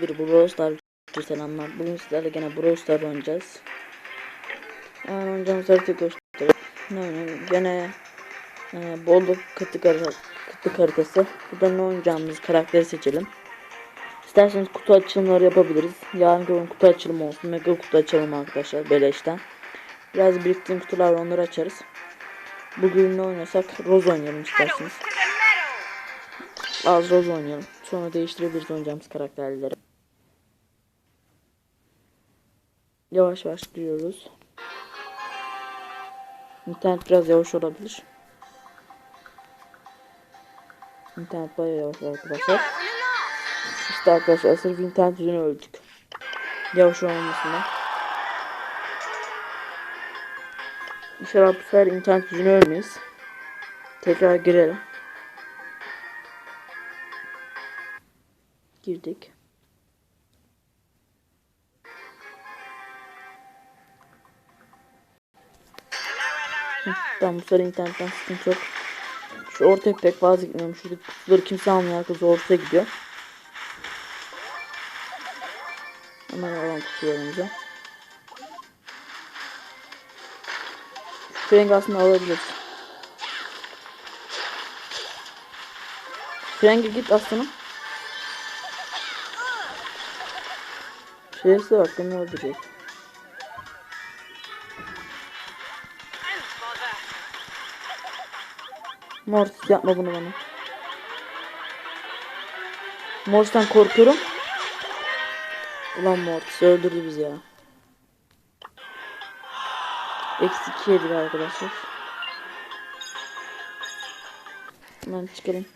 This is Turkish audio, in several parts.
Bir Brawl Stars selamlar. Bugün sizlerle gene Brawl Stars oynayacağız. Hemen oynayacağımız harita göstereyim. Ne oynayalım? Gene e, bolluk kıtlık, harita, kıtlık haritası. Burada ne oynayacağımız karakteri seçelim. İsterseniz kutu açılımları yapabiliriz. Yarın gün kutu açılımı olsun. Mega kutu açalım arkadaşlar beleşten. Biraz biriktiğim kutular onları açarız. Bugün ne oynasak? Rose oynayalım isterseniz. Az Rose oynayalım. Sonra değiştirebiliriz oynayacağımız karakterleri. Yavaş yavaş giriyoruz. İnternet biraz yavaş olabilir. İnternet bayağı yavaş arkadaşlar. İşte arkadaşlar sırf internet yüzünden öldük. Yavaş olmasından. İnşallah bu sefer internet yüzünden ölmeyiz. Tekrar girelim. Girdik. Tamam bu sefer internetten sıkıntı yok. Şu ortaya pek fazla gitmiyorum. Şuradaki kutuları kimse almıyor. Herkes ortaya gidiyor. Hemen alalım kutularımızı. Şu rengi aslında alabiliriz. Frenge git aslanım. Şerefsize bak beni öldürecek. Mortis yapma bunu bana. Mortis'ten korkuyorum. Ulan Mortis öldürdü bizi ya. Eksi 2 yedik arkadaşlar. Hemen çıkalım.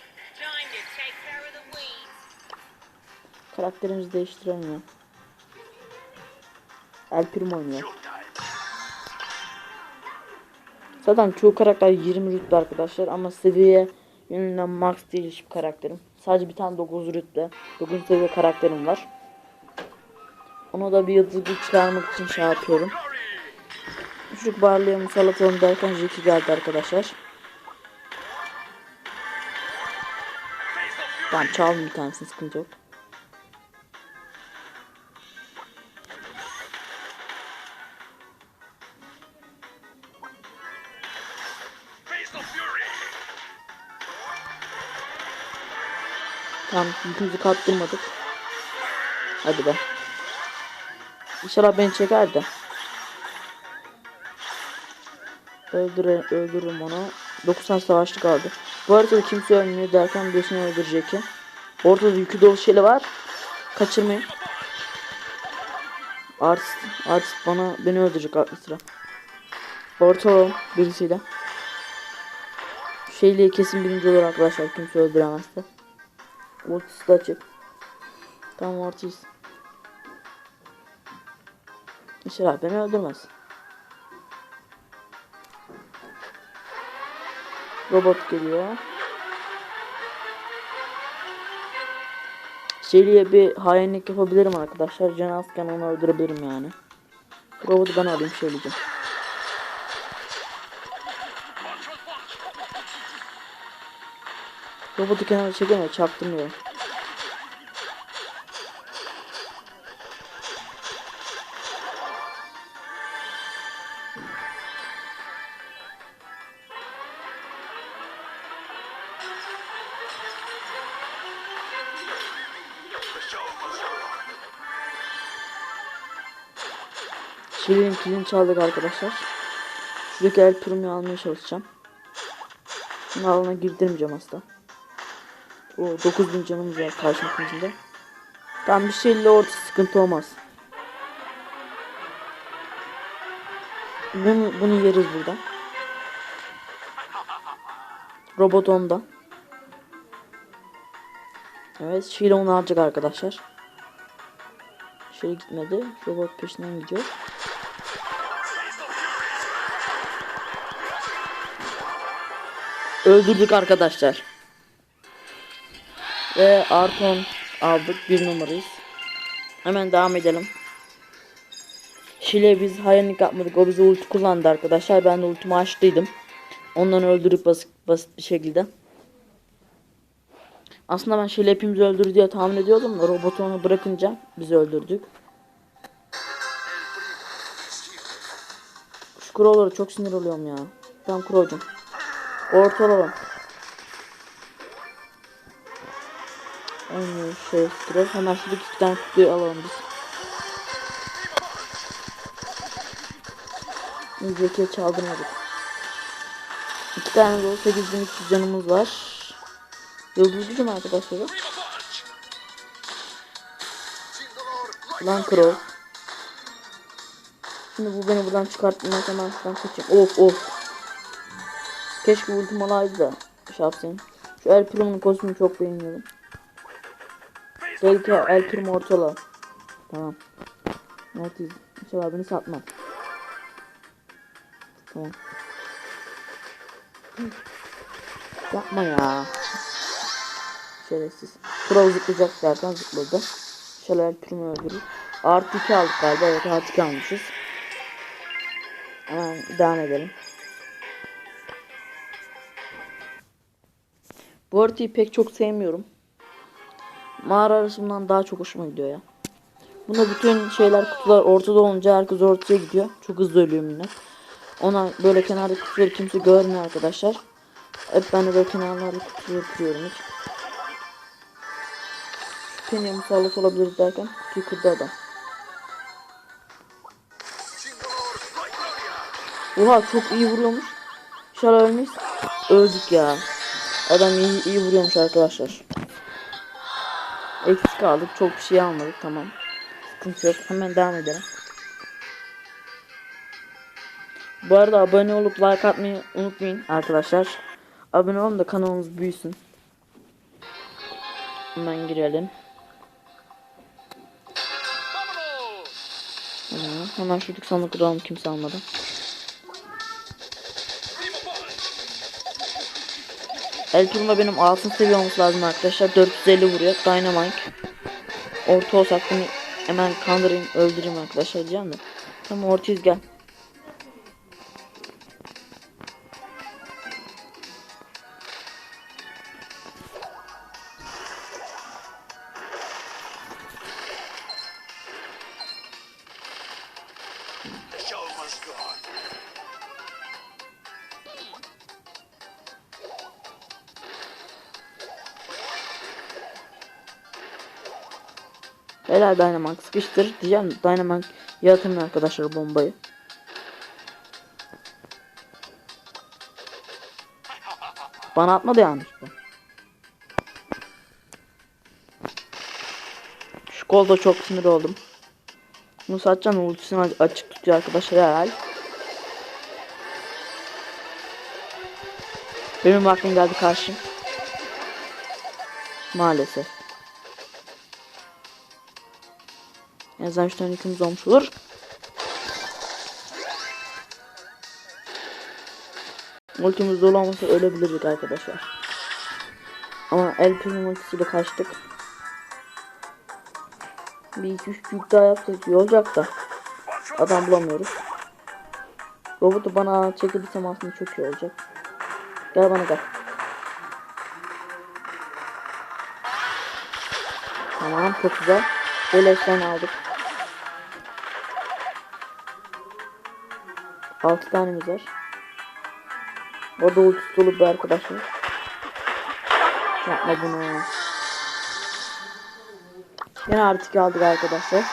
Karakterimizi değiştirelim. El Primo. Zaten çoğu karakter 20 rütbe arkadaşlar ama seviye yönünden max değil karakterim. Sadece bir tane 9 rütbe, 9 seviye karakterim var. Onu da bir yıldız çıkarmak için şey yapıyorum. Çocuk barlıya musallat olun derken Jackie geldi arkadaşlar. Tamam çaldım bir tanesini sıkıntı yok. Tamam yükümüzü kaptırmadık. Hadi be. İnşallah beni çeker de. Öldüre, öldürürüm onu. 90 savaşçı kaldı. Bu arada kimse ölmüyor derken birisini öldürecek ki. Ortada yükü dolu şeyle var. Kaçırmayın. Artist, artist bana beni öldürecek aklı sıra. Orta olalım birisiyle. Şeyle kesin birinci olur arkadaşlar kimse öldüremezse. Ultisi de açık. Tamam ortayız. İnşallah beni öldürmez. Robot geliyor. Şeli'ye bir hainlik yapabilirim arkadaşlar. Can onu öldürebilirim yani. Robotu ben alayım Şeli'cim. Robotu kenara çekeme çaktırmıyorum. Şirin kilini çaldık arkadaşlar. Şuradaki el pürümü almaya çalışacağım. Bunu alana girdirmeyeceğim asla. O 9000 canımız var karşımızda. Tam bir şeyle orta sıkıntı olmaz. Bunu, bunu yeriz burada. Robot onda. Evet Şile onu alacak arkadaşlar. Şöyle gitmedi. Robot peşinden gidiyor. Öldürdük arkadaşlar. Ve Arton aldık. Bir numarayız. Hemen devam edelim. Şile biz hayanik yapmadık. O bize ulti kullandı arkadaşlar. Ben de ultimi açtıydım. Ondan öldürüp basit, basit bir şekilde. Aslında ben şeyle hepimizi öldürdü diye tahmin ediyordum da robotu onu bırakınca bizi öldürdük. Şu Crow'lara çok sinir oluyorum ya. Tamam Crow'cum. Orta Aynı şey stres. Hemen şuradaki iki tane kutuyu alalım biz. Zekiye çaldırmadık. İki tane de 8300 canımız var. Yıldız gücüm arkadaşlar. Lan Crow. Şimdi bu beni buradan çıkartmaz hemen şuradan kaçayım. Of of. Keşke ultim olaydı da şey yapsayım. Şu El Primo'nun kostümünü çok beğeniyorum. Belki El Primo ortala. Tamam. Mortiz. İnşallah beni satmaz. Tamam. Yapma ya. Şerefsiz. Pro zıplayacak zaten zıpladı. Şöyle El Primo öldürür. Artı 2 aldık galiba. Evet artı 2 almışız. Hemen devam edelim. Bu haritayı pek çok sevmiyorum. Mağara arasından daha çok hoşuma gidiyor ya. Bunda bütün şeyler kutular ortada olunca herkes ortaya gidiyor. Çok hızlı ölüyor millet. Ona böyle kenardaki kutuları kimse görmüyor arkadaşlar. Hep ben de böyle kenarlarda kutuları kırıyorum hiç. Şu penye musallat olabilir derken kutuyu kırdı adam. Oha çok iyi vuruyormuş. İnşallah ölmeyiz. Öldük ya. Adam iyi, iyi vuruyormuş arkadaşlar. Eksik kaldık. Çok bir şey almadık. Tamam. Sıkıntı yok. Hemen devam edelim. Bu arada abone olup like atmayı unutmayın arkadaşlar. Abone olun da kanalımız büyüsün. Hemen girelim. Hemen, hemen şuradaki sandık kıralım kimse almadı. El benim altın seviye olması lazım arkadaşlar. 450 vuruyor. Dynamite. Orta olsak bunu hemen kandırayım öldüreyim arkadaşlar diyeceğim de. Tamam ortayız gel. Helal Dynamite sıkıştır diyeceğim. de Dynamite yaratımlı arkadaşlar bombayı. Bana atmadı yanlışlıkla. Şu kolda çok sinir oldum. Musatcan ultisini açık tutuyor arkadaşlar herhal. Benim vaktim geldi karşı. Maalesef. En azından 3 tane yükümüz olmuş olur. Ultimiz dolu olmasa ölebilirdik arkadaşlar. Ama El Primo ultisiyle kaçtık. Bir iki üç yük daha yapsak iyi olacak da. Adam bulamıyoruz. Robotu bana çekebilsem aslında çok iyi olacak. Gel bana gel. Tamam çok güzel. Beleşten aldık. 6 tanemiz var. Orada ultisi dolu bir arkadaşlar. Yapma bunu. Yine artık aldık arkadaşlar.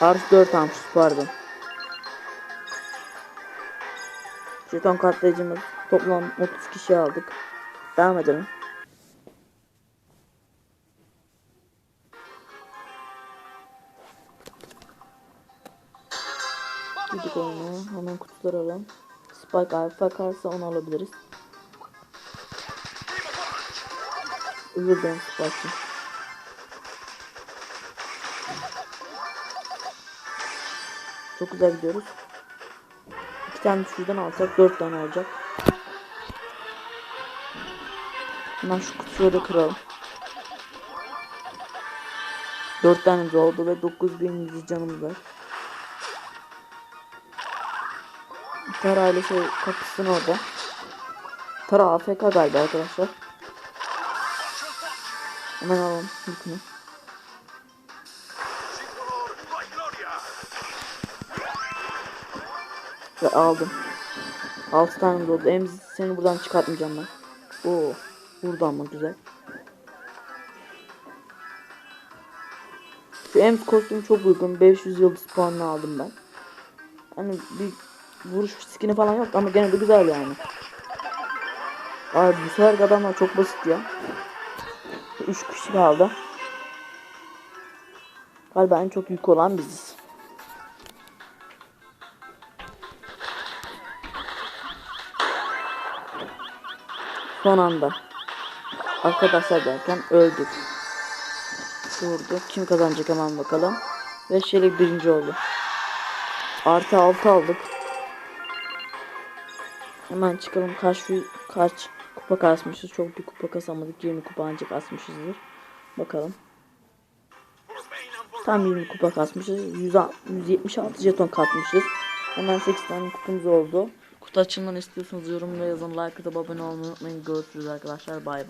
Artı 4 almışız pardon. Jeton katlayıcımız toplam 30 kişi aldık. Devam edelim. Kutuları alalım. Spike alfa kalsa onu alabiliriz. Özür dilerim Spike'cim. Çok güzel gidiyoruz. İki tane şuradan alsak dört tane olacak. Hemen şu kutuyu da kıralım. Dört tane oldu ve 9100 canımız var. Tara ile şey kapışsın orada. Tara AFK galiba arkadaşlar. Hemen alalım yükünü. Ve aldım. 6 tane doldu. Emz seni buradan çıkartmayacağım ben. Oo. Buradan mı güzel. Şu Ems kostümü çok uygun. 500 yıldız puanını aldım ben. Hani bir vuruş skini falan yok ama gene de güzel yani. Abi bu sefer adamlar çok basit ya. 3 kişi kaldı. Galiba en çok yük olan biziz. Son anda. Arkadaşlar derken öldük. Vurdu. Kim kazanacak hemen bakalım. Ve Şelik birinci oldu. Artı altı aldık. Hemen çıkalım. Kaç kaç kupa kasmışız. Çok bir kupa kasamadık. 20 kupa ancak kasmışızdır. Bakalım. Tam 20 kupa kasmışız. 100, 176 jeton katmışız. Hemen 8 tane kutumuz oldu. Kutu açılmanı istiyorsanız yorumlara yazın. Like atıp abone olmayı unutmayın. Görüşürüz arkadaşlar. Bay bay.